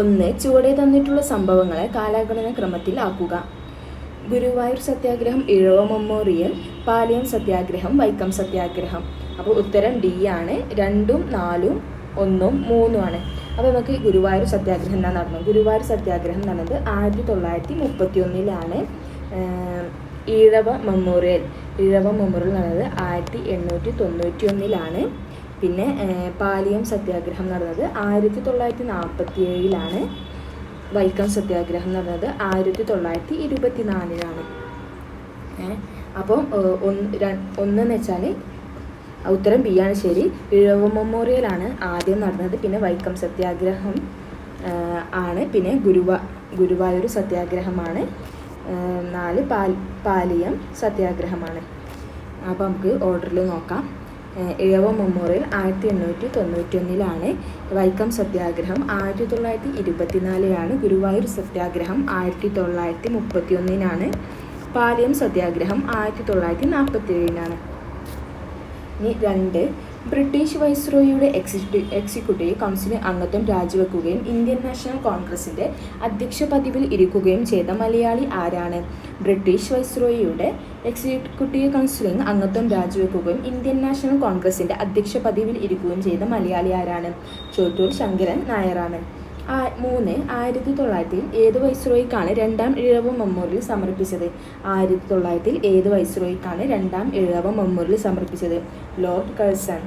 ഒന്ന് ചുവടെ തന്നിട്ടുള്ള സംഭവങ്ങളെ കാലഗണന ക്രമത്തിൽ ആക്കുക ഗുരുവായൂർ സത്യാഗ്രഹം ഇഴവ മെമ്മോറിയൽ പാലിയം സത്യാഗ്രഹം വൈക്കം സത്യാഗ്രഹം. അപ്പോൾ ഉത്തരം ഡി ആണ്. രണ്ടും നാലും ഒന്നും മൂന്നും ആണ്. അപ്പോൾ നമുക്ക് ഗുരുവായൂർ സത്യാഗ്രഹം എന്താ നടന്നത് ഗുരുവായൂർ സത്യാഗ്രഹം നടന്നത് ആയിരത്തി തൊള്ളായിരത്തി മുപ്പത്തി ഒന്നിലാണ് ഈഴവ മെമ്മോറിയൽ. ഈഴവ മെമ്മോറിയൽ നടന്നത് ആയിരത്തി എണ്ണൂറ്റി തൊണ്ണൂറ്റി ഒന്നിലാണ് പിന്നെ പാലിയം സത്യാഗ്രഹം നടന്നത് ആയിരത്തി തൊള്ളായിരത്തി നാൽപ്പത്തി ഏഴിലാണ് വൈക്കം സത്യാഗ്രഹം നടന്നത് ആയിരത്തി തൊള്ളായിരത്തി ഇരുപത്തി നാലിലാണ് അപ്പം ഏഹ്, ഒന്ന് ഒന്നെന്ന് വെച്ചാൽ ഉത്തരം ബി ആണ് ശരി. ഇഴവ മെമ്മോറിയലാണ് ആദ്യം നടന്നത്. പിന്നെ വൈക്കം സത്യാഗ്രഹം ആണ്. പിന്നെ ഗുരുവാ ഗുരുവായൂർ സത്യാഗ്രഹമാണ്. നാല് പാൽ പാലിയം സത്യാഗ്രഹമാണ്. അപ്പോൾ നമുക്ക് ഓർഡറിൽ നോക്കാം. ഇഴവ മെമ്മോറിയൽ ആയിരത്തി എണ്ണൂറ്റി തൊണ്ണൂറ്റി ഒന്നിലാണ് വൈക്കം സത്യാഗ്രഹം. ആയിരത്തി തൊള്ളായിരത്തി ഇരുപത്തിനാലിലാണ് ഗുരുവായൂർ സത്യാഗ്രഹം. ആയിരത്തി തൊള്ളായിരത്തി മുപ്പത്തി ഒന്നിനാണ് പാലിയം സത്യാഗ്രഹം. ആയിരത്തി തൊള്ളായിരത്തി നാൽപ്പത്തി ഏഴിനാണ് ഇനി രണ്ട് ബ്രിട്ടീഷ് വൈസ്രോയിയുടെ എക്സിക്യൂട്ടീവ് എക്സിക്യൂട്ടീവ് കൗൺസിൽ അംഗത്വം രാജിവെക്കുകയും ഇന്ത്യൻ നാഷണൽ കോൺഗ്രസിന്റെ അധ്യക്ഷ പതിവിൽ ഇരിക്കുകയും ചെയ്ത മലയാളി ആരാണ്? ബ്രിട്ടീഷ് വൈസ്രോയിയുടെ എക്സിക്യൂട്ടീവ് കൗൺസിലിന് അംഗത്വം രാജിവെക്കുകയും ഇന്ത്യൻ നാഷണൽ കോൺഗ്രസിന്റെ അധ്യക്ഷ പദവിയിൽ ഇരിക്കുകയും ചെയ്ത മലയാളി ആരാണ്? ചോറ്റൂർ ശങ്കരൻ നായരാണ്. മൂന്ന് ആയിരത്തി തൊള്ളായിരത്തിൽ ഏത് വൈസ്രോയിക്കാണ് രണ്ടാം ഇഴവ മെമ്മോറിയൽ സമർപ്പിച്ചത്? ആയിരത്തി തൊള്ളായിരത്തിൽ ഏത് വൈസ്രോയിക്കാണ് രണ്ടാം ഇഴവ മെമ്മോറിയൽ സമർപ്പിച്ചത്? Lord Curzon.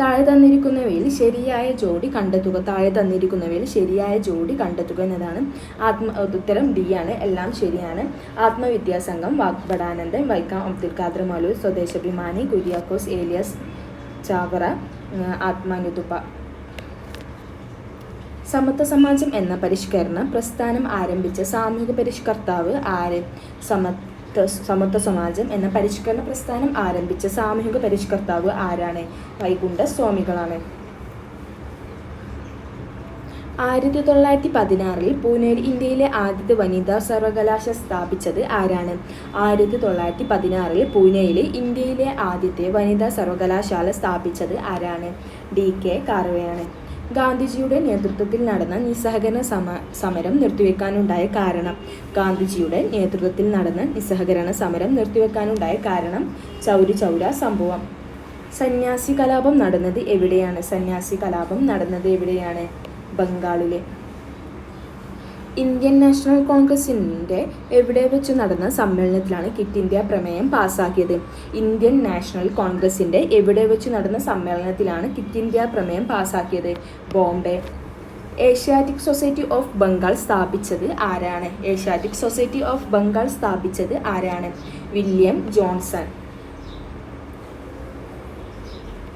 താഴെ തന്നിരിക്കുന്നവയിൽ ശരിയായ ജോഡി കണ്ടെത്തുക. താഴെ തന്നിരിക്കുന്നവയിൽ ശരിയായ ജോഡി കണ്ടെത്തുക എന്നതാണ് ആത്മ ഉത്തരം ഡി ആണ്. എല്ലാം ശരിയാണ്. ആത്മവിദ്യാസംഘം വാഗ്ബടാനന്ദൻ വൈക്കം അബ്ദുൽ ഖാദർ മലൂർ സ്വദേശാഭിമാനി കുര്യാക്കോസ് ഏലിയസ് ചാവറ ആത്മാനുതുപ്പ. സമത്വ സമാജം എന്ന പരിഷ്കരണ പ്രസ്ഥാനം ആരംഭിച്ച സാമൂഹിക പരിഷ്കർത്താവ് ആര്? സമത്വ സമത്വ സമാജം എന്ന പരിഷ്കരണ പ്രസ്ഥാനം ആരംഭിച്ച സാമൂഹിക പരിഷ്കർത്താവ് ആരാണ്? വൈകുണ്ഠ സ്വാമികളാണ്. ആയിരത്തി തൊള്ളായിരത്തി പതിനാറിൽ പൂനെയിൽ ഇന്ത്യയിലെ ആദ്യത്തെ വനിതാ സർവകലാശാല സ്ഥാപിച്ചത് ആരാണ്? ആയിരത്തി തൊള്ളായിരത്തി പതിനാറിൽ പൂനെയിൽ ഇന്ത്യയിലെ ആദ്യത്തെ വനിതാ സർവകലാശാല സ്ഥാപിച്ചത് ആരാണ്? ഡി കെ കാർവെയാണ്. ഗാന്ധിജിയുടെ നേതൃത്വത്തിൽ നടന്ന നിസ്സഹകരണ സമ സമരം നിർത്തിവെക്കാനുണ്ടായ കാരണം. ഗാന്ധിജിയുടെ നേതൃത്വത്തിൽ നടന്ന നിസ്സഹകരണ സമരം നിർത്തിവെക്കാനുണ്ടായ കാരണം ചൗരി ചൗര സംഭവം. സന്യാസി കലാപം നടന്നത് എവിടെയാണ്? സന്യാസി കലാപം നടന്നത് എവിടെയാണ്? ബംഗാളിലെ ഇന്ത്യൻ നാഷണൽ കോൺഗ്രസിന്റെ എവിടെ വെച്ച് നടന്ന സമ്മേളനത്തിലാണ് കിറ്റ് ഇന്ത്യ പ്രമേയം പാസ്സാക്കിയത്. ഇന്ത്യൻ നാഷണൽ കോൺഗ്രസിന്റെ എവിടെ വെച്ച് നടന്ന സമ്മേളനത്തിലാണ് കിറ്റ് ഇന്ത്യ പ്രമേയം പാസ്സാക്കിയത്. Bombay. Asiatic society of Bengal സ്ഥാപിച്ചത് ആരാണ്? ഏഷ്യാറ്റിക് സൊസൈറ്റി ഓഫ് ബംഗാൾ സ്ഥാപിച്ചത് ആരാണ്? William Johnson.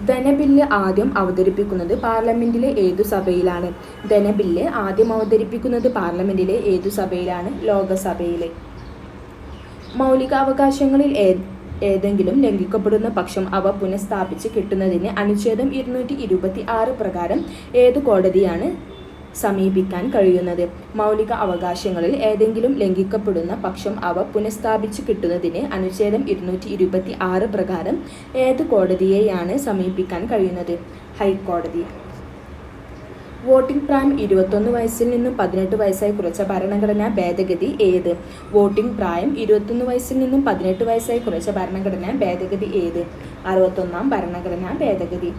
ധനബില്ല് ആദ്യം അവതരിപ്പിക്കുന്നത് പാർലമെന്റിലെ ഏതു സഭയിലാണ്? ധനബില്ല് ആദ്യം അവതരിപ്പിക്കുന്നത് പാർലമെന്റിലെ ഏതു സഭയിലാണ്? ലോകസഭയിലെ. മൗലികാവകാശങ്ങളിൽ ഏതെങ്കിലും ലംഘിക്കപ്പെടുന്ന പക്ഷം അവ പുനഃസ്ഥാപിച്ച് കിട്ടുന്നതിന് അനുച്ഛേദം ഇരുന്നൂറ്റി പ്രകാരം ഏത് കോടതിയാണ് സമീപിക്കാൻ കഴിയുന്നത്. മൗലിക അവകാശങ്ങളിൽ ഏതെങ്കിലും ലംഘിക്കപ്പെടുന്ന പക്ഷം അവ പുനഃസ്ഥാപിച്ചു കിട്ടുന്നതിന് അനുച്ഛേദം ഇരുന്നൂറ്റി ഇരുപത്തി ആറ് പ്രകാരം ഏത് കോടതിയെയാണ് സമീപിക്കാൻ കഴിയുന്നത്? ഹൈക്കോടതി. വോട്ടിംഗ് പ്രായം ഇരുപത്തൊന്ന് വയസ്സിൽ നിന്നും പതിനെട്ട് വയസ്സായി കുറച്ച ഭരണഘടനാ ഭേദഗതി ഏത്? വോട്ടിംഗ് പ്രായം ഇരുപത്തൊന്ന് വയസ്സിൽ നിന്നും പതിനെട്ട് വയസ്സായി കുറച്ച ഭരണഘടനാ ഭേദഗതി ഏത്? അറുപത്തൊന്നാം ഭരണഘടനാ ഭേദഗതി.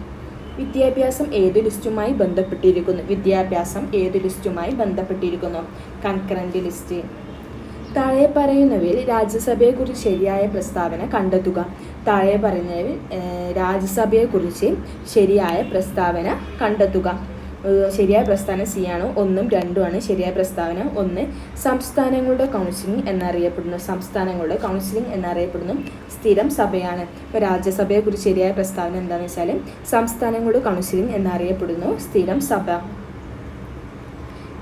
വിദ്യാഭ്യാസം ഏത് ലിസ്റ്റുമായി ബന്ധപ്പെട്ടിരിക്കുന്നു? വിദ്യാഭ്യാസം ഏത് ലിസ്റ്റുമായി ബന്ധപ്പെട്ടിരിക്കുന്നു? Concurrent list. താഴെ പറയുന്നവയിൽ രാജ്യസഭയെക്കുറിച്ച് ശരിയായ പ്രസ്താവന കണ്ടെത്തുക. താഴെ പറയുന്നവയിൽ രാജ്യസഭയെക്കുറിച്ച് ശരിയായ പ്രസ്താവന കണ്ടെത്തുക. ശരിയായ പ്രസ്ഥാനം സി ആണ് ഒന്നും രണ്ടുമാണ് ശരിയായ പ്രസ്താവന. ഒന്ന് സംസ്ഥാനങ്ങളുടെ കൗൺസിലിംഗ് എന്നറിയപ്പെടുന്നു. സംസ്ഥാനങ്ങളുടെ കൗൺസിലിംഗ് എന്നറിയപ്പെടുന്നു. സ്ഥിരം സഭയാണ്. ഇപ്പോൾ രാജ്യസഭയെക്കുറിച്ച് ശരിയായ പ്രസ്താവന എന്താണെന്ന് വെച്ചാൽ സംസ്ഥാനങ്ങളുടെ കൗൺസിലിംഗ് എന്നറിയപ്പെടുന്നു. സ്ഥിരം സഭ.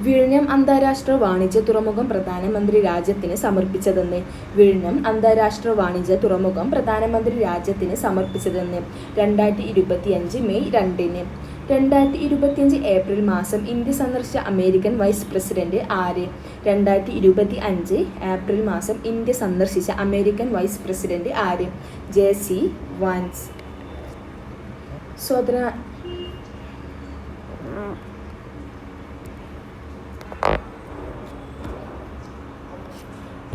വിഴിഞ്ഞം അന്താരാഷ്ട്ര വാണിജ്യ തുറമുഖം പ്രധാനമന്ത്രി രാജ്യത്തിന് സമർപ്പിച്ചതെന്ന്. വിഴിഞ്ഞം അന്താരാഷ്ട്ര വാണിജ്യ തുറമുഖം പ്രധാനമന്ത്രി രാജ്യത്തിന് സമർപ്പിച്ചതെന്ന്. രണ്ടായിരത്തി മെയ് രണ്ടിന്. രണ്ടായിരത്തി ഇരുപത്തിയഞ്ച് ഏപ്രിൽ മാസം ഇന്ത്യ സന്ദർശിച്ച അമേരിക്കൻ വൈസ് പ്രസിഡന്റ് ആര്? രണ്ടായിരത്തി ഇരുപത്തി അഞ്ച് ഏപ്രിൽ മാസം ഇന്ത്യ സന്ദർശിച്ച അമേരിക്കൻ വൈസ് പ്രസിഡന്റ് ആര്? J C Vance. സ്വതന്ത്ര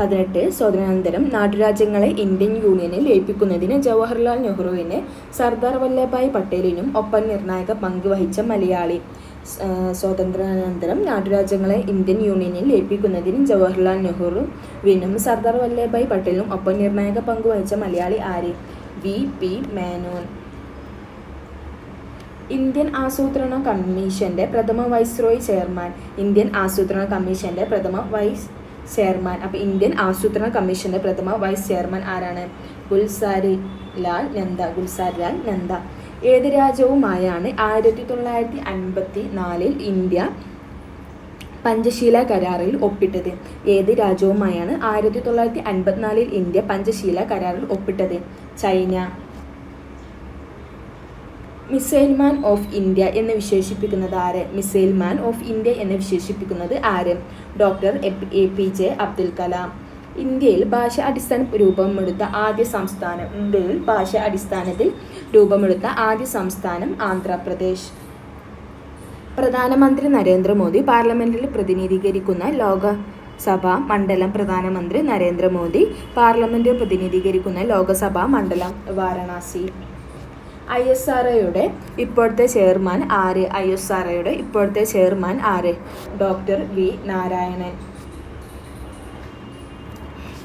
പതിനെട്ട് സ്വാതന്ത്ര്യാനന്തരം നാട്ടുരാജ്യങ്ങളെ ഇന്ത്യൻ യൂണിയനിൽ ലയിപ്പിക്കുന്നതിന് ജവഹർലാൽ നെഹ്റുവിന് സർദാർ വല്ലഭായ് പട്ടേലിനും ഒപ്പം നിർണായക പങ്ക് വഹിച്ച മലയാളി. സ്വാതന്ത്ര്യാനന്തരം നാട്ടുരാജ്യങ്ങളെ ഇന്ത്യൻ യൂണിയനിൽ ലയിപ്പിക്കുന്നതിന് ജവഹർലാൽ നെഹ്റുവിനും സർദാർ വല്ലഭായ് പട്ടേലിനും ഒപ്പം നിർണായക പങ്ക് വഹിച്ച മലയാളി ആര്? വി. പി. മേനോൻ. ഇന്ത്യൻ ആസൂത്രണ കമ്മീഷന്റെ പ്രഥമ വൈസ്രോയ് ചെയർമാൻ. ഇന്ത്യൻ ആസൂത്രണ കമ്മീഷന്റെ പ്രഥമ വൈസ് ചെയർമാൻ. അപ്പോൾ ഇന്ത്യൻ ആസൂത്രണ കമ്മീഷന്റെ പ്രഥമ വൈസ് ചെയർമാൻ ആരാണ്? ഗുൽസാരി ലാൽ നന്ദ ഗുൽസാരി ലാൽ നന്ദ. ഏത് രാജ്യവുമായാണ് ആയിരത്തി തൊള്ളായിരത്തി അൻപത്തി നാലിൽ ഇന്ത്യ പഞ്ചശീല കരാറിൽ ഒപ്പിട്ടത്? ഏത് രാജ്യവുമായാണ് ആയിരത്തി തൊള്ളായിരത്തി അൻപത്തിനാലിൽ ഇന്ത്യ പഞ്ചശീല കരാറിൽ ഒപ്പിട്ടത്? China missile man of India എന്ന് വിശേഷിപ്പിക്കുന്നത് ആര്? മിസൈൽ മാൻ ഓഫ് ഇന്ത്യ എന്ന് വിശേഷിപ്പിക്കുന്നത് ആര്? Doctor A P J Abdul Kalam. ഇന്ത്യയിൽ ഭാഷ അടിസ്ഥാന രൂപമെടുത്ത ആദ്യ സംസ്ഥാനം ഇന്ത്യയിൽ ഭാഷ അടിസ്ഥാനത്തിൽ രൂപമെടുത്ത ആദ്യ സംസ്ഥാനം ആന്ധ്രാപ്രദേശ്. പ്രധാനമന്ത്രി നരേന്ദ്രമോദി പാർലമെന്റിൽ പ്രതിനിധീകരിക്കുന്ന ലോകസഭാ മണ്ഡലം പ്രധാനമന്ത്രി നരേന്ദ്രമോദി പാർലമെന്റിൽ പ്രതിനിധീകരിക്കുന്ന ലോകസഭാ മണ്ഡലം വാരണാസി. ഐ എസ് ആർ ഒയുടെ ഇപ്പോഴത്തെ ചെയർമാൻ ആര്? ഐ എസ് ആർ ഒയുടെ ഇപ്പോഴത്തെ ചെയർമാൻ ആര്? Doctor V Narayanan.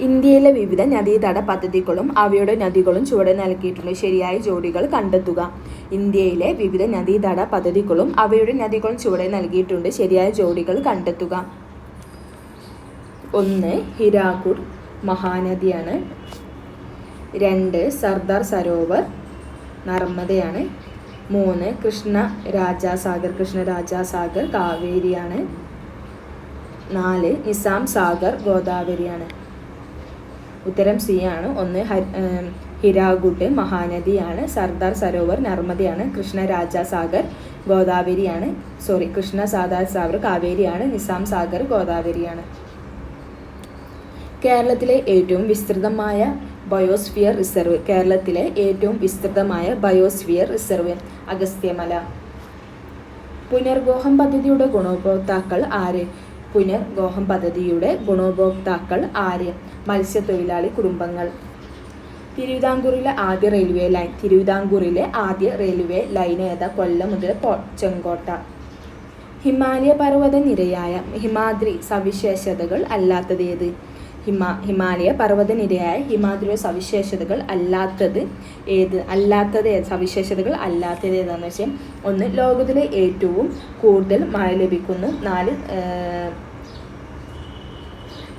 ഇന്ത്യയിലെ വിവിധ നദീതട പദ്ധതികളും അവയുടെ നദികളും ചുവടെ നൽകിയിട്ടുള്ള ശരിയായ ജോഡികൾ കണ്ടെത്തുക. ഇന്ത്യയിലെ വിവിധ നദീതട പദ്ധതികളും അവയുടെ നദികളും ചുവടെ നൽകിയിട്ടുണ്ട്. ശരിയായ ജോഡികൾ കണ്ടെത്തുക. ഒന്ന് ഹിരാക്കുഡ് മഹാനദിയാണ്. രണ്ട് സർദാർ സരോവർ. നർമ്മദയാണ്. മൂന്ന് കൃഷ്ണ രാജാസാഗർ കൃഷ്ണ രാജാസാഗർ കാവേരിയാണ്. നാല് നിസാം സാഗർ ഗോദാവരിയാണ്. ഉത്തരം സി ആണ്. ഒന്ന് ഹിരാഗുഡ് മഹാനദിയാണ്. സർദാർ സരോവർ നർമ്മദയാണ്. കൃഷ്ണ രാജാസാഗർ ഗോദാവരിയാണ്. സോറി കൃഷ്ണ സാദാർ സാഗർ കാവേരിയാണ്. നിസാം സാഗർ ഗോദാവരിയാണ്. കേരളത്തിലെ ഏറ്റവും വിസ്തൃതമായ ബയോസ്ഫിയർ റിസർവ്. കേരളത്തിലെ ഏറ്റവും വിസ്തൃതമായ ബയോസ്ഫിയർ റിസർവ്. അഗസ്ത്യമല. പുനർഗോഹം പദ്ധതിയുടെ ഗുണോപഭോക്താക്കൾ ആര്? പുനർഗോഹം പദ്ധതിയുടെ ഗുണോപഭോക്താക്കൾ ആര്? മത്സ്യത്തൊഴിലാളി കുടുംബങ്ങൾ. തിരുവിതാംകൂറിലെ ആദ്യ റെയിൽവേ ലൈൻ. തിരുവിതാംകൂറിലെ ആദ്യ റെയിൽവേ ലൈൻ ഏതാ? കൊല്ലം മുതൽ ചെങ്കോട്ട. ഹിമാലയ പർവത നിരയായ ഹിമാദ്രി സവിശേഷതകൾ അല്ലാത്തത് ഏത് ഹിമ ഹിമാലയ പർവതനിരയായ ഹിമാദ്രിയുടെ സവിശേഷതകൾ അല്ലാത്തത് ഏത് അല്ലാത്തത് സവിശേഷതകൾ അല്ലാത്തത് ഏതാണെന്ന് വെച്ചാൽ ഒന്ന് ലോകത്തിലെ ഏറ്റവും കൂടുതൽ മഴ ലഭിക്കുന്നു നാല്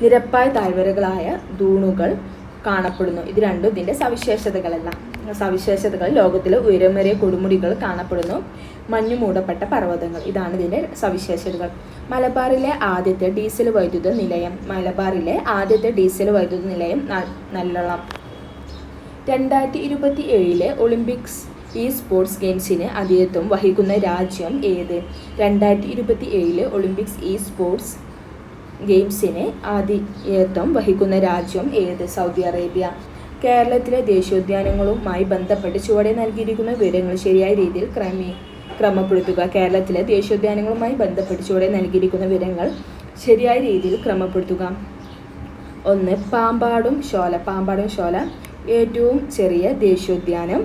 നിരപ്പായ താഴ്വരകളായ ദൂണുകൾ കാണപ്പെടുന്നു. ഇത് രണ്ടും ഇതിന്റെ സവിശേഷതകളല്ല. സവിശേഷതകൾ. ലോകത്തിലെ ഉയരമേറിയ കൊടുമുടികൾ കാണപ്പെടുന്നു. മഞ്ഞു മൂടപ്പെട്ട പർവതങ്ങൾ. ഇതാണ് ഇതിന്റെ സവിശേഷതകൾ. മലബാറിലെ ആദ്യത്തെ ഡീസൽ വൈദ്യുത നിലയം. മലബാറിലെ ആദ്യത്തെ ഡീസൽ വൈദ്യുത നിലയം നല്ലളം. രണ്ടായിരത്തി ഇരുപത്തി ഏഴിലെ ഒളിമ്പിക്സ് ഈ സ്പോർട്സ് ഗെയിംസിന് ആതിഥ്യത്വം വഹിക്കുന്ന രാജ്യം ഏത്? രണ്ടായിരത്തി ഇരുപത്തി ഏഴിലെ ഒളിമ്പിക്സ് ഈ സ്പോർട്സ് ഗെയിംസിന് ആതിഥ്യത്വം വഹിക്കുന്ന രാജ്യം ഏത്? Saudi Arabia. കേരളത്തിലെ ദേശീയോദ്യാനങ്ങളുമായി ബന്ധപ്പെട്ട് ചുവടെ നൽകിയിരിക്കുന്ന വിവരങ്ങൾ ശരിയായ രീതിയിൽ ക്രമീ ക്രമപ്പെടുത്തുക. കേരളത്തിലെ ദേശീയോദ്യാനങ്ങളുമായി ബന്ധപ്പെട്ട് ചുവടെ നൽകിയിരിക്കുന്ന വിവരങ്ങൾ ശരിയായ രീതിയിൽ ക്രമപ്പെടുത്തുക. ഒന്ന് പാമ്പാടും ഷോല പാമ്പാടും ഷോല ഏറ്റവും ചെറിയ ദേശീയോദ്യാനം.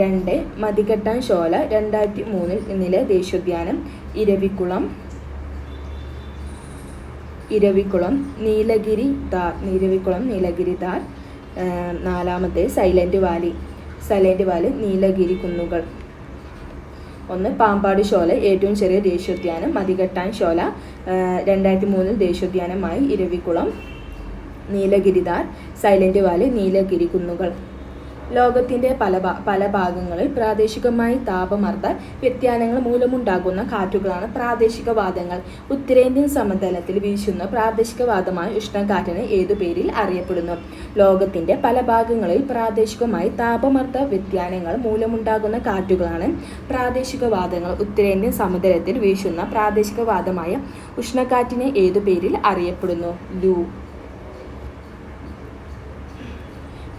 രണ്ട് മതികെട്ടാൻ ഷോല രണ്ടായിരത്തി മൂന്നിൽ നിന്നിലെ ദേശീയോദ്യാനം. ഇരവിക്കുളം ഇരവിക്കുളം നീലഗിരി ദാർ ഇരവിക്കുളം നീലഗിരി ആ, നാലാമത്തെ silent valley. Silent valley Nilgiri കുന്നുകൾ. ഒന്ന് പാമ്പാടി ഷോല ഏറ്റവും ചെറിയ ദേശീയോദ്യാനം മതികെട്ടാൻ ഷോല രണ്ടായിരത്തി മൂന്നിൽ ദേശീയോദ്യാനമായി ഇരവിക്കുളം നീലഗിരിദാർ സൈലന്റ് വാലി നീലഗിരി കുന്നുകൾ. ലോകത്തിന്റെ പല പല ഭാഗങ്ങളിൽ പ്രാദേശികമായി താപമർദ്ദ വ്യതിയാനങ്ങൾ മൂലമുണ്ടാകുന്ന കാറ്റുകളാണ് പ്രാദേശികവാദങ്ങൾ. ഉത്തരേന്ത്യൻ സമതലത്തിൽ വീശുന്ന പ്രാദേശികവാദമായ ഉഷ്ണക്കാറ്റിന് ഏതു പേരിൽ അറിയപ്പെടുന്നു? ലോകത്തിന്റെ പല ഭാഗങ്ങളിൽ പ്രാദേശികമായി താപമർദ്ദ വ്യതിയാനങ്ങൾ മൂലമുണ്ടാകുന്ന കാറ്റുകളാണ് പ്രാദേശികവാദങ്ങൾ. ഉത്തരേന്ത്യൻ സമതലത്തിൽ വീശുന്ന പ്രാദേശികവാദമായ ഉഷ്ണക്കാറ്റിനെ ഏതു പേരിൽ അറിയപ്പെടുന്നു? ലൂ.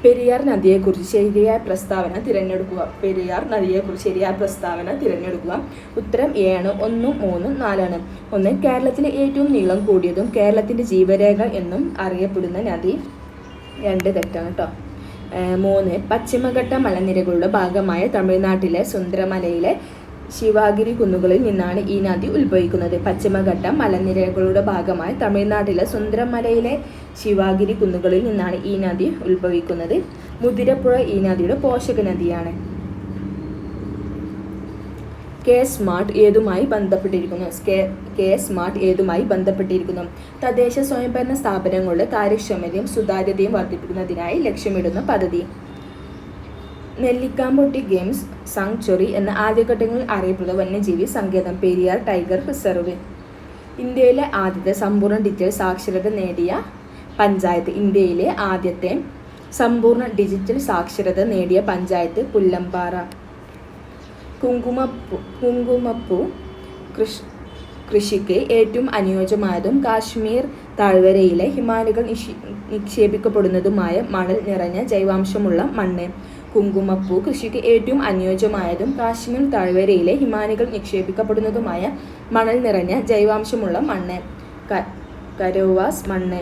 പെരിയാർ നദിയെക്കുറിച്ച് ശരിയായ പ്രസ്താവന തിരഞ്ഞെടുക്കുക. പെരിയാർ നദിയെക്കുറിച്ച് ശരിയായ പ്രസ്താവന തിരഞ്ഞെടുക്കുക. ഉത്തരം എ ആണ് ഒന്നും മൂന്നും നാലാണ്. ഒന്ന് കേരളത്തിലെ ഏറ്റവും നീളം കൂടിയതും കേരളത്തിന്റെ ജീവരേഖ എന്നും അറിയപ്പെടുന്ന നദി. രണ്ട് തെറ്റാണ് കേട്ടോ മൂന്ന് പശ്ചിമഘട്ട മലനിരകളുടെ ഭാഗമായ തമിഴ്നാട്ടിലെ സുന്ദരമലയിലെ ശിവാഗിരി കുന്നുകളിൽ നിന്നാണ് ഈ നദി ഉത്ഭവിക്കുന്നത്. പശ്ചിമഘട്ട മലനിരകളുടെ ഭാഗമായി തമിഴ്നാട്ടിലെ സുന്ദരമലയിലെ ശിവാഗിരി കുന്നുകളിൽ നിന്നാണ് ഈ നദി ഉത്ഭവിക്കുന്നത്. മുതിരപ്പുഴ ഈ നദിയുടെ പോഷക നദിയാണ്. കെ സ്മാർട്ട് ഏതുമായി ബന്ധപ്പെട്ടിരിക്കുന്നു? കെ സ്മാർട്ട് ഏതുമായി ബന്ധപ്പെട്ടിരിക്കുന്നു? തദ്ദേശ സ്വയംഭരണ സ്ഥാപനങ്ങളുടെ കാര്യക്ഷമതയും സുതാര്യതയും വർദ്ധിപ്പിക്കുന്നതിനായി ലക്ഷ്യമിടുന്ന പദ്ധതി. നെല്ലിക്കാമ്പൊട്ടി ഗെയിംസ് സാങ്ച്വറി എന്ന ആദ്യഘട്ടങ്ങളിൽ അറിയപ്പെടുന്ന വന്യജീവി സങ്കേതം പെരിയാർ ടൈഗർ റിസർവ്. ഇന്ത്യയിലെ ആദ്യത്തെ സമ്പൂർണ ഡിജിറ്റൽ സാക്ഷരത നേടിയ പഞ്ചായത്ത് ഇന്ത്യയിലെ ആദ്യത്തെ സമ്പൂർണ ഡിജിറ്റൽ സാക്ഷരത നേടിയ പഞ്ചായത്ത് പുല്ലമ്പാറ. കുങ്കുമപ്പു കുങ്കുമപ്പൂ കൃഷി കൃഷിക്ക് ഏറ്റവും അനുയോജ്യമായതും കാശ്മീർ താഴ്വരയിലെ ഹിമാലയകൾ നിക്ഷേപിക്കപ്പെടുന്നതുമായ മണൽ നിറഞ്ഞ ജൈവാംശമുള്ള മണ്ണ്. കുങ്കുമപ്പൂ കൃഷിക്ക് ഏറ്റവും അനുയോജ്യമായതും കാശ്മീർ താഴ്വരയിലെ ഹിമാനികൾ നിക്ഷേപിക്കപ്പെടുന്നതുമായ മണൽ നിറഞ്ഞ ജൈവാംശമുള്ള മണ്ണ്. കരോവാസ് മണ്ണ്.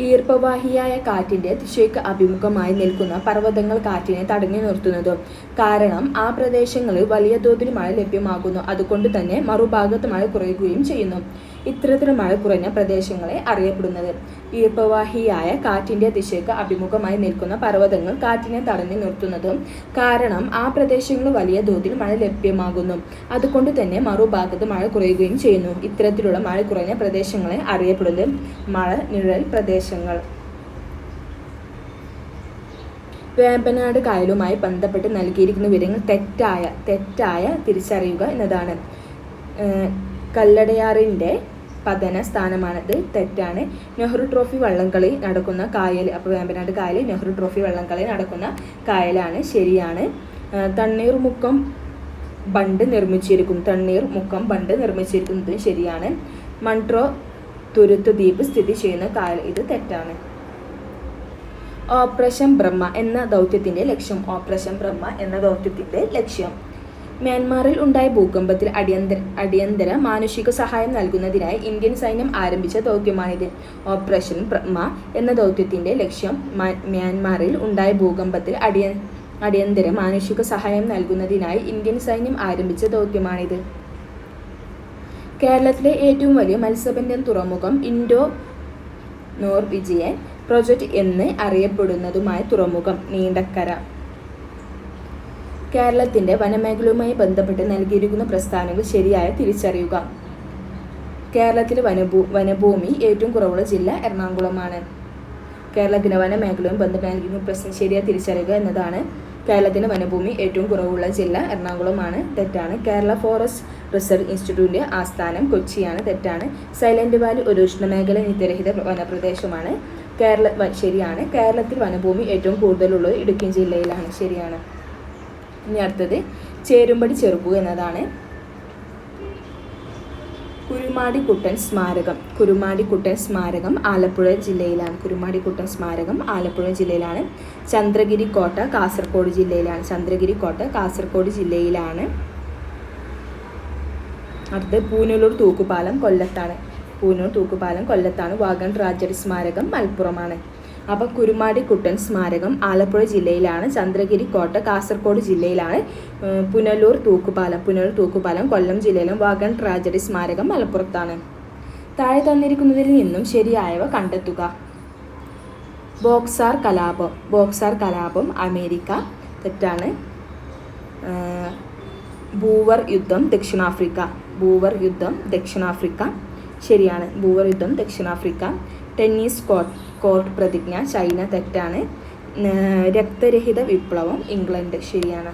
ഈർപ്പവാഹിയായ കാറ്റിന്റെ ദിശയ്ക്ക് അഭിമുഖമായി നിൽക്കുന്ന പർവതങ്ങൾ കാറ്റിനെ തടഞ്ഞു നിർത്തുന്നതും. കാരണം ആ പ്രദേശങ്ങളിൽ വലിയ തോതിൽ മഴ ലഭ്യമാകുന്നു. അതുകൊണ്ട് തന്നെ മറുഭാഗത്ത് മഴ കുറയുകയും ചെയ്യുന്നു. ഇത്തരത്തിൽ മഴ കുറഞ്ഞ പ്രദേശങ്ങളെ അറിയപ്പെടുന്നത്. ഈർപ്പവാഹിയായ കാറ്റിന്റെ ദിശയ്ക്ക് അഭിമുഖമായി നിൽക്കുന്ന പർവതങ്ങൾ കാറ്റിനെ തടഞ്ഞു നിർത്തുന്നതും കാരണം ആ പ്രദേശങ്ങൾ വലിയ തോതിൽ മഴ ലഭ്യമാകുന്നു. അതുകൊണ്ട് തന്നെ മറുഭാഗത്ത് മഴ കുറയുകയും ചെയ്യുന്നു. ഇത്തരത്തിലുള്ള മഴ കുറഞ്ഞ പ്രദേശങ്ങളെ അറിയപ്പെടുന്നത് മഴ നിഴൽ പ്രദേശങ്ങൾ. വേമ്പനാട് കായലുമായി ബന്ധപ്പെട്ട് നൽകിയിരിക്കുന്ന വിവരങ്ങൾ തെറ്റായ തെറ്റായ തിരിച്ചറിയുക എന്നതാണ്. കല്ലടയാറിന്റെ പതന സ്ഥാനമാണത് തെറ്റാണ്. നെഹ്റു ട്രോഫി വള്ളംകളി നടക്കുന്ന കായൽ അപ്പോൾ വേമ്പനാട് കായൽ നെഹ്റു ട്രോഫി വള്ളംകളി നടക്കുന്ന കായലാണ്. ശരിയാണ്. തണ്ണീർ തണ്ണീർമുക്കം ബണ്ട് നിർമ്മിച്ചിരിക്കും തണ്ണീർ മുക്കം ബണ്ട് നിർമ്മിച്ചിരിക്കുന്നത് ശരിയാണ്. മൺട്രോ തുരുത്ത് ദ്വീപ് സ്ഥിതി ചെയ്യുന്ന കായൽ. ഇത് തെറ്റാണ്. ഓപ്പറേഷൻ ബ്രഹ്മ എന്ന ദൗത്യത്തിന്റെ ലക്ഷ്യം. ഓപ്പറേഷൻ ബ്രഹ്മ എന്ന ദൗത്യത്തിന്റെ ലക്ഷ്യം. മ്യാൻമാറിൽ ഉണ്ടായ ഭൂകമ്പത്തിൽ അടിയന്തര അടിയന്തര മാനുഷിക സഹായം നൽകുന്നതിനായി ഇന്ത്യൻ സൈന്യം ആരംഭിച്ച ദൗത്യമാണിത്. ഓപ്പറേഷൻ ബ്രഹ്മ എന്ന ദൗത്യത്തിന്റെ ലക്ഷ്യം മ്യാൻമാറിൽ ഉണ്ടായ ഭൂകമ്പത്തിൽ അടിയ അടിയന്തര മാനുഷിക സഹായം നൽകുന്നതിനായി ഇന്ത്യൻ സൈന്യം ആരംഭിച്ച ദൗത്യമാണിത്. കേരളത്തിലെ ഏറ്റവും വലിയ മത്സ്യബന്ധന തുറമുഖം ഇൻഡോ നോർവിജിയൻ പ്രൊജക്ട് എന്ന് അറിയപ്പെടുന്നതുമായ തുറമുഖം നീണ്ടക്കര. കേരളത്തിന്റെ വനമേഖലയുമായി ബന്ധപ്പെട്ട് നൽകിയിരിക്കുന്ന പ്രസ്ഥാനങ്ങൾ ശരിയായ തിരിച്ചറിയുക. കേരളത്തിലെ വനഭൂ വനഭൂമി ഏറ്റവും കുറവുള്ള ജില്ല എറണാകുളമാണ്. കേരളത്തിലെ വനമേഖലയും ബന്ധപ്പെട്ട് നൽകിയിരിക്കുന്ന പ്രശ്നം ശരിയായി തിരിച്ചറിയുക എന്നതാണ് കേരളത്തിന്റെ വനഭൂമി ഏറ്റവും കുറവുള്ള ജില്ല എറണാകുളമാണ്. തെറ്റാണ്. കേരള ഫോറസ്റ്റ് റിസർച്ച് ഇൻസ്റ്റിറ്റ്യൂട്ടിന്റെ ആസ്ഥാനം കൊച്ചിയാണ്. തെറ്റാണ്. സൈലന്റ് വാലി ഒരു ഉഷ്ണമേഖല നിത്യരഹിത വനപ്രദേശമാണ്. കേരള ശരിയാണ്. കേരളത്തിൽ വനഭൂമി ഏറ്റവും കൂടുതലുള്ളത് ഇടുക്കി ജില്ലയിലാണ്. ശരിയാണ്. ഇനി അടുത്തത് ചേരുമ്പടി ചെറുപ്പു എന്നതാണ്. കുരുമാടിക്കുട്ടൻ സ്മാരകം. കുരുമാടിക്കുട്ടൻ സ്മാരകം ആലപ്പുഴ ജില്ലയിലാണ്. കുരുമാടിക്കുട്ടൻ സ്മാരകം ആലപ്പുഴ ജില്ലയിലാണ്. ചന്ദ്രഗിരി കോട്ട കാസർഗോഡ് ജില്ലയിലാണ്. ചന്ദ്രഗിരി കോട്ട കാസർഗോഡ് ജില്ലയിലാണ്. അടുത്ത് പൂനൂലൂർ തൂക്കുപാലം കൊല്ലത്താണ്. പൂനൂർ തൂക്കുപാലം കൊല്ലത്താണ്. വാഗൺ രാജരി സ്മാരകം മലപ്പുറമാണ്. അപ്പോൾ കുരുമാടി കുട്ടൻ സ്മാരകം ആലപ്പുഴ ജില്ലയിലാണ് ചന്ദ്രഗിരി കോട്ട കാസർഗോഡ് ജില്ലയിലാണ് പുനലൂർ തൂക്കുപാലം പുനലൂർ തൂക്കുപാലം കൊല്ലം ജില്ലയിലും വാഗൺ ട്രാജഡി സ്മാരകം മലപ്പുറത്താണ്. താഴെ തന്നിരിക്കുന്നതിൽ നിന്നും ശരിയായവ കണ്ടെത്തുക. ബോക്സാർ കലാപം ബോക്സാർ കലാപം അമേരിക്ക തെറ്റാണ്. ഭൂവർ യുദ്ധം ദക്ഷിണാഫ്രിക്ക ബൂവർ യുദ്ധം ദക്ഷിണാഫ്രിക്ക ശരിയാണ്. ബൂവർ യുദ്ധം ദക്ഷിണാഫ്രിക്ക. ടെന്നീസ് കോർട്ട് കോർട്ട് പ്രതിജ്ഞ ചൈന തെറ്റാണ്. രക്തരഹിത വിപ്ലവം ഇംഗ്ലണ്ട് ശരിയാണ്.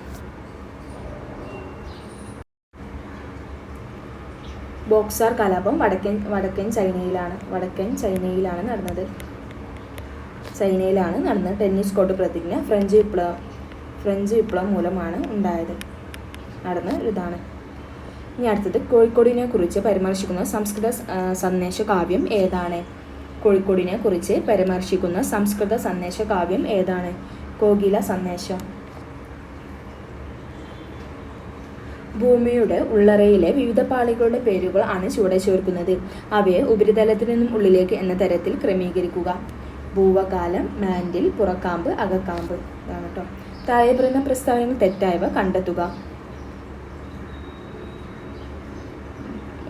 ബോക്സാർ കലാപം വടക്കൻ വടക്കൻ ചൈനയിലാണ് വടക്കൻ ചൈനയിലാണ് നടന്നത്. ചൈനയിലാണ് നടന്നത് ടെന്നീസ് കോർട്ട് പ്രതിജ്ഞ ഫ്രഞ്ച് വിപ്ലവം ഫ്രഞ്ച് വിപ്ലവം മൂലമാണ് ഉണ്ടായത്. നടന്ന ഇതാണ്. ഇനി അടുത്തത് കോഴിക്കോടിനെ കുറിച്ച് പരാമർശിക്കുന്ന. സംസ്കൃത സന്ദേശ കാവ്യം ഏതാണ്? കോഴിക്കോടിനെ കുറിച്ച് പരാമർശിക്കുന്ന സംസ്കൃത സന്ദേശ കാവ്യം ഏതാണ്? കോകില സന്ദേശം. ഭൂമിയുടെ ഉള്ളറയിലെ വിവിധ പാളികളുടെ പേരുകൾ ആണ് ചുവടെ ചേർക്കുന്നത്. അവയെ ഉപരിതലത്തിൽ നിന്നും ഉള്ളിലേക്ക് എന്ന തരത്തിൽ ക്രമീകരിക്കുക. ഭൂവകാലം മാൻഡിൽ പുറക്കാമ്പ് അകക്കാമ്പ്. കേട്ടോ. താഴെ പറയുന്ന പ്രസ്താവനകൾ തെറ്റായവ കണ്ടെത്തുക.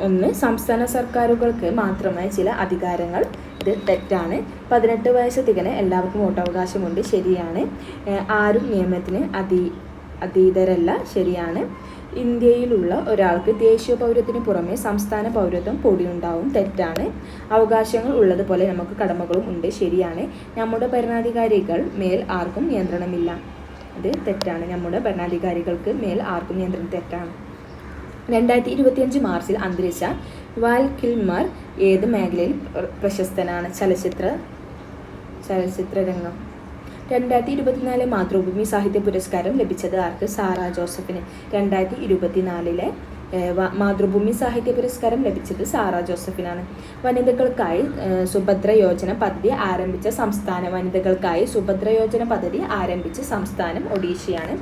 ഒന്ന് സംസ്ഥാന സർക്കാരുകൾക്ക് മാത്രമായ ചില അധികാരങ്ങൾ ഇത് തെറ്റാണ്. പതിനെട്ട് വയസ്സ് തികഞ്ഞ എല്ലാവർക്കും വോട്ടവകാശമുണ്ട്. ശരിയാണ്. ആരും നിയമത്തിന് അതീ അതീതരല്ല. ശരിയാണ്. ഇന്ത്യയിലുള്ള ഒരാൾക്ക് ദേശീയ പൗരത്തിന് പുറമെ സംസ്ഥാന പൗരത്വം കൂടിയുണ്ടാവും തെറ്റാണ്. അവകാശങ്ങൾ ഉള്ളതുപോലെ നമുക്ക് കടമകളും ഉണ്ട്. ശരിയാണ്. നമ്മുടെ ഭരണാധികാരികൾ മേൽ ആർക്കും നിയന്ത്രണമില്ല. അത് തെറ്റാണ്. നമ്മുടെ ഭരണാധികാരികൾക്ക് മേൽ ആർക്കും നിയന്ത്രണം തെറ്റാണ്. രണ്ടായിരത്തി ഇരുപത്തിയഞ്ച് മാർച്ചിൽ അന്തരിച്ച വാൽ കിൽമർ ഏത് മേഖലയിൽ പ്രശസ്തനാണ്? ചലച്ചിത്ര ചലച്ചിത്ര രംഗം. രണ്ടായിരത്തി ഇരുപത്തിനാല് മാതൃഭൂമി സാഹിത്യ പുരസ്കാരം ലഭിച്ചത് ആർക്ക്? സാറ ജോസഫിന്. രണ്ടായിരത്തി ഇരുപത്തിനാലിലെ മാതൃഭൂമി സാഹിത്യ പുരസ്കാരം ലഭിച്ചത് സാറ ജോസഫിനാണ്. വനിതകൾക്കായി സുഭദ്ര യോജന പദ്ധതി ആരംഭിച്ച സംസ്ഥാന വനിതകൾക്കായി സുഭദ്ര യോജന പദ്ധതി ആരംഭിച്ച സംസ്ഥാനം ഒഡീഷയാണ്.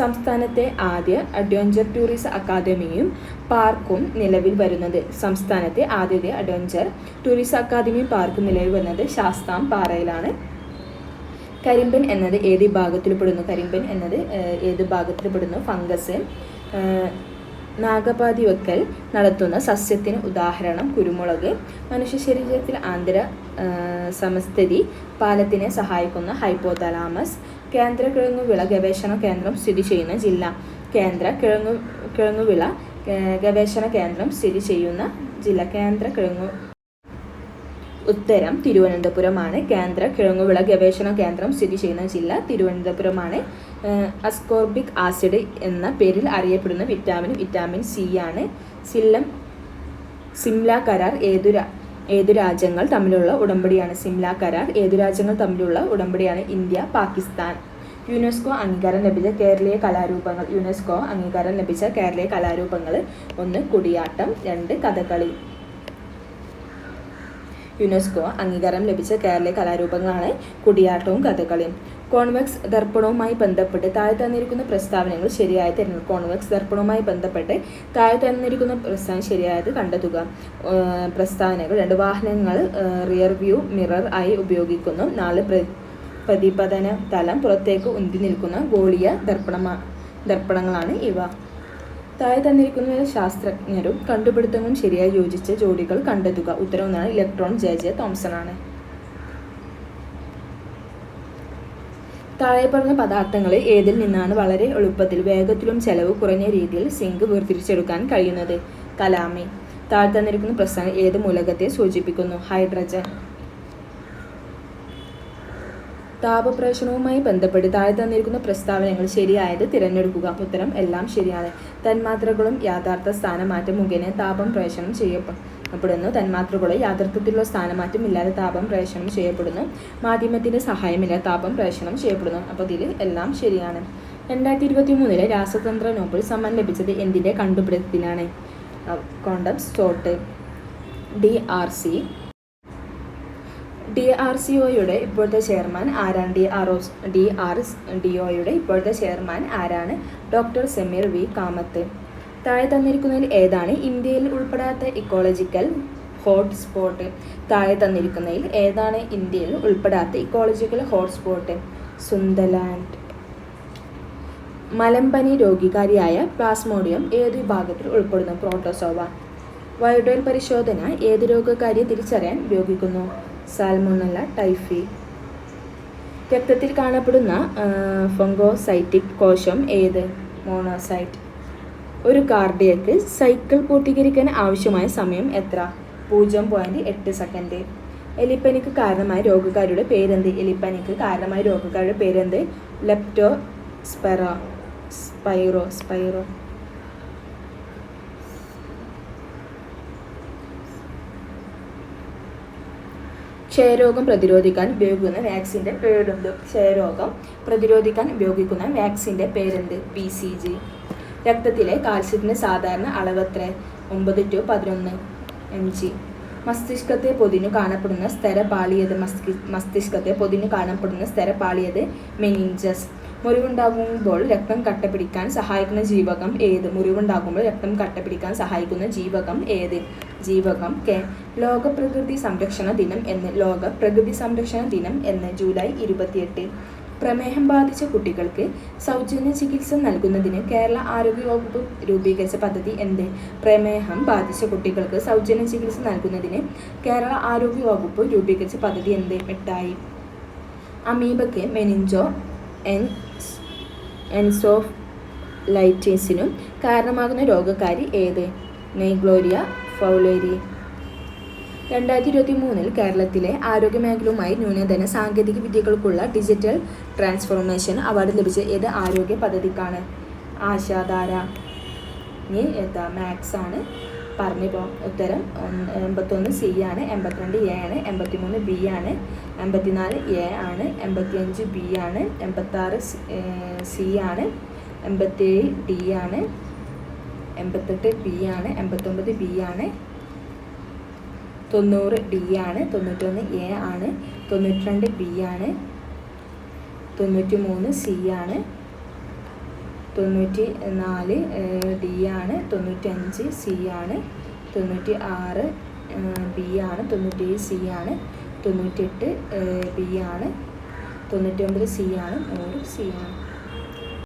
സംസ്ഥാനത്തെ ആദ്യ അഡ്വഞ്ചർ ടൂറിസം അക്കാദമിയും പാർക്കും നിലവിൽ വരുന്നത്. സംസ്ഥാനത്തെ ആദ്യത്തെ അഡ്വഞ്ചർ ടൂറിസം അക്കാദമിയും പാർക്കും നിലവിൽ വരുന്നത് ശാസ്താം പാറയിലാണ്. കരിമ്പൻ എന്നത് ഏത് വിഭാഗത്തിൽ പെടുന്നു കരിമ്പൻ എന്നത് ഏത് ഭാഗത്തിൽ പെടുന്നു ഫംഗസ് നാഗപാതി വെക്കൽ നടത്തുന്ന സസ്യത്തിന് ഉദാഹരണം കുരുമുളക് മനുഷ്യ ശരീരത്തിൽ ആന്തര സമസ്ഥിതി പാലത്തിനെ സഹായിക്കുന്ന ഹൈപ്പോതലാമസ് കേന്ദ്ര കിഴങ്ങുവിള ഗവേഷണ കേന്ദ്രം സ്ഥിതി ചെയ്യുന്ന ജില്ല കേന്ദ്ര കിഴങ്ങു കിഴങ്ങുവിള ഗവേഷണ കേന്ദ്രം സ്ഥിതി ചെയ്യുന്ന ജില്ല കേന്ദ്ര കിഴങ്ങു ഉത്തരം തിരുവനന്തപുരമാണ്. കേന്ദ്ര കിഴങ്ങുവിള ഗവേഷണ കേന്ദ്രം സ്ഥിതി ചെയ്യുന്ന ജില്ല തിരുവനന്തപുരമാണ്. അസ്കോർബിക് ആസിഡ് എന്ന പേരിൽ അറിയപ്പെടുന്ന വിറ്റാമിൻ വിറ്റാമിൻ സി ആണ്. സില്ലം സിംല കരാർ ഏതു ഏതു രാജ്യങ്ങൾ തമ്മിലുള്ള ഉടമ്പടിയാണ്. സിംല കരാർ ഏതു രാജ്യങ്ങൾ തമ്മിലുള്ള ഉടമ്പടിയാണ്. ഇന്ത്യ പാകിസ്ഥാൻ. യുനെസ്കോ അംഗീകാരം ലഭിച്ച കേരളീയ കലാരൂപങ്ങൾ. യുനെസ്കോ അംഗീകാരം ലഭിച്ച കേരളീയ കലാരൂപങ്ങൾ. ഒന്ന് കുടിയാട്ടം. രണ്ട് കഥകളി. യുനെസ്കോ അംഗീകാരം ലഭിച്ച കേരളീയ കലാരൂപങ്ങളാണ് കുടിയാട്ടവും കഥകളിയും. കോൺവെക്സ് ദർപ്പണവുമായി ബന്ധപ്പെട്ട് താഴെ തന്നിരിക്കുന്ന പ്രസ്താവനകൾ ശരിയായി തിരഞ്ഞെടുക്കും കോൺവെക്സ് ദർപ്പണവുമായി ബന്ധപ്പെട്ട് താഴെ തന്നിരിക്കുന്ന പ്രസ്താവന ശരിയായത് കണ്ടെത്തുക. പ്രസ്താവനകൾ രണ്ട് വാഹനങ്ങൾ റിയർ വ്യൂ മിറർ ആയി ഉപയോഗിക്കുന്നു. നാല് പ്ര പ്രതിപതന തലം പുറത്തേക്ക് ഉന്തി നിൽക്കുന്ന ഗോളിയ ദർപ്പണമാ ദർപ്പണങ്ങളാണ് ഇവ. താഴെ തന്നിരിക്കുന്ന ശാസ്ത്രജ്ഞരും കണ്ടുപിടുത്തങ്ങളും ശരിയായി യോജിച്ച ജോഡികൾ കണ്ടെത്തുക. ഉത്തരം ഒന്നാണ് ഇലക്ട്രോൺ ജെ ജെ തോംസൺ ആണ് താഴെ പറഞ്ഞ പദാർത്ഥങ്ങൾ ഏതിൽ നിന്നാണ് വളരെ എളുപ്പത്തിൽ വേഗത്തിലും ചെലവ് കുറഞ്ഞ രീതിയിൽ സിങ്ക് വേർതിരിച്ചെടുക്കാൻ കഴിയുന്നത്? കലാമി. താഴെ തന്നിരിക്കുന്ന ഏത് മൂലകത്തെ സൂചിപ്പിക്കുന്നു? ഹൈഡ്രജൻ. താപപ്രേഷണവുമായി ബന്ധപ്പെട്ട് താഴെ തന്നിരിക്കുന്ന പ്രസ്താവനകൾ ശരിയായത് തിരഞ്ഞെടുക്കുക. ഉത്തരം എല്ലാം ശരിയാണ്. തന്മാത്രകളും യാഥാർത്ഥ സ്ഥാനമാറ്റം മുഖേന താപം പ്രേഷണം ചെയ്യപ്പെടുന്നു തന്മാത്രകളെ യാഥാർത്ഥ്യത്തിലുള്ള സ്ഥാനമാറ്റം ഇല്ലാതെ താപം പ്രേഷണം ചെയ്യപ്പെടുന്നു. മാധ്യമത്തിന്റെ സഹായമില്ലാതെ താപം പ്രേഷണം ചെയ്യപ്പെടുന്നു. അപ്പോൾ ഇതിൽ എല്ലാം ശരിയാണ്. രണ്ടായിരത്തി ഇരുപത്തി മൂന്നിലെ രാസതന്ത്ര നോബൽ സമ്മാനം ലഭിച്ചത് എന്തിന്റെ കണ്ടുപിടുത്തത്തിനാണ്? Quantum dot D R C D R C ഒയുടെ ഇപ്പോഴത്തെ ചെയർമാൻ ആരാണ്? D R O D R D ഒയുടെ ഇപ്പോഴത്തെ ചെയർമാൻ ആരാണ്? Doctor Sameer V. കാമത്ത്. താഴെ തന്നിരിക്കുന്നതിൽ ഏതാണ്? ഇന്ത്യയിൽ ഉൾപ്പെടാത്ത ഇക്കോളജിക്കൽ ഹോട്ട്സ്പോട്ട്. താഴെ തന്നിരിക്കുന്നതിൽ ഏതാണ് ഇന്ത്യയിൽ ഉൾപ്പെടാത്ത ഇക്കോളജിക്കൽ ഹോട്ട്സ്പോട്ട്? സുന്ദർലാൻഡ്. മലമ്പനി രോഗികാരിയായ പ്ലാസ്മോഡിയം ഏത് വിഭാഗത്തിൽ ഉൾപ്പെടുന്നു? പ്രോട്ടോസോവ. വയോഡോൽ പരിശോധന ഏത് രോഗകാരിയെ തിരിച്ചറിയാൻ ഉപയോഗിക്കുന്നു? Salmonella typhi. രക്തത്തിൽ കാണപ്പെടുന്ന ഫംഗോസൈറ്റിക് കോശം ഏത്? മോണോസൈറ്റ്. ഒരു കാർഡിയക്ക് സൈക്കിൾ പൂർത്തീകരിക്കാൻ ആവശ്യമായ സമയം എത്ര? പൂജ്യം പോയിന്റ് എട്ട് സെക്കൻഡ്. എലിപ്പനിക്ക് കാരണമായ രോഗക്കാരുടെ പേരെന്ത്? എലിപ്പനിക്ക് കാരണമായ രോഗക്കാരുടെ പേരെന്ത്? ലെപ്റ്റോ സ്പെറോ സ്പൈറോ സ്പൈറോ ക്ഷയരോഗം പ്രതിരോധിക്കാൻ ഉപയോഗിക്കുന്ന വാക്സിന്റെ പേരെന്ത് ക്ഷയരോഗം പ്രതിരോധിക്കാൻ ഉപയോഗിക്കുന്ന വാക്സിന്റെ പേരെന്ത്? ബി സി ജി രക്തത്തിലെ കാൽസ്യത്തിന്റെ സാധാരണ അളവ് എത്ര ഒമ്പത് ടു പതിനൊന്ന് എം ജി മസ്തിഷ്കത്തെ പൊതിഞ്ഞു കാണപ്പെടുന്ന സ്ഥിരപാളിയത് മസ്തി മസ്തിഷ്കത്തെ പൊതിഞ്ഞു കാണപ്പെടുന്ന സ്ഥിരപാളിയത് മെനിഞ്ചസ്. മുറിവുണ്ടാകുമ്പോൾ രക്തം കട്ടപിടിക്കാൻ സഹായിക്കുന്ന ജീവകം ഏത്? മുറിവുണ്ടാകുമ്പോൾ രക്തം കട്ടപിടിക്കാൻ സഹായിക്കുന്ന ജീവകം ഏത്? ജീവകം കെ. ലോക പ്രകൃതി സംരക്ഷണ ദിനം എന്ന്. ലോക പ്രകൃതി സംരക്ഷണ ദിനം എന്ന്. ജൂലൈ ഇരുപത്തിയെട്ട്. പ്രമേഹം ബാധിച്ച കുട്ടികൾക്ക് സൗജന്യ ചികിത്സ നൽകുന്നതിന് കേരള ആരോഗ്യ വകുപ്പ് രൂപീകരിച്ച പദ്ധതി എന്ത്? പ്രമേഹം ബാധിച്ച കുട്ടികൾക്ക് സൗജന്യ ചികിത്സ നൽകുന്നതിന് കേരള ആരോഗ്യ വകുപ്പ് രൂപീകരിച്ച പദ്ധതി എന്ത്? മിഠായി. അമീബയ്ക്ക് മെനിഞ്ചോ എൻ എൻസോഫ്ലൈറ്റിസിനും കാരണമാകുന്ന രോഗകാരി ഏത്? നെയ്ഗ്ലോരിയ ഫൗലേരി. രണ്ടായിരത്തി ഇരുപത്തി മൂന്നിൽ കേരളത്തിലെ ആരോഗ്യമേഖലയുമായി ന്യൂനതന സാങ്കേതിക വിദ്യകൾക്കുള്ള ഡിജിറ്റൽ ട്രാൻസ്ഫോർമേഷൻ അവാർഡ് ലഭിച്ച ഏത് ആരോഗ്യ പദ്ധതിക്കാണ്? ആശാധാര. ഇനി എന്താ മാത്സ് ആണ്. പറഞ്ഞു പോകാം ഉത്തരം എൺപത്തൊന്ന് സി ആണ് എൺപത്തിരണ്ട് എ ആണ് എൺപത്തിമൂന്ന് ബി ആണ് എൺപത്തിനാല് എ ആണ് എൺപത്തിയഞ്ച് ബി ആണ് എൺപത്താറ് സി ആണ് എൺപത്തേഴ് ഡി ആണ് എൺപത്തെട്ട് ബി ആണ് എൺപത്തൊമ്പത് ബി ആണ് തൊണ്ണൂറ് ഡി ആണ് തൊണ്ണൂറ്റൊന്ന് എ ആണ് തൊണ്ണൂറ്റി രണ്ട് ബി ആണ് തൊണ്ണൂറ്റി മൂന്ന് സി ആണ് തൊണ്ണൂറ്റി നാല് ഡി ആണ്. തൊണ്ണൂറ്റഞ്ച് സി ആണ്. തൊണ്ണൂറ്റി ആറ് ബി ആണ്. തൊണ്ണൂറ്റേഴ് സി ആണ്. തൊണ്ണൂറ്റെട്ട് ബി ആണ്. തൊണ്ണൂറ്റി ഒമ്പത് സി ആണ്. നൂറ് സി ആണ്.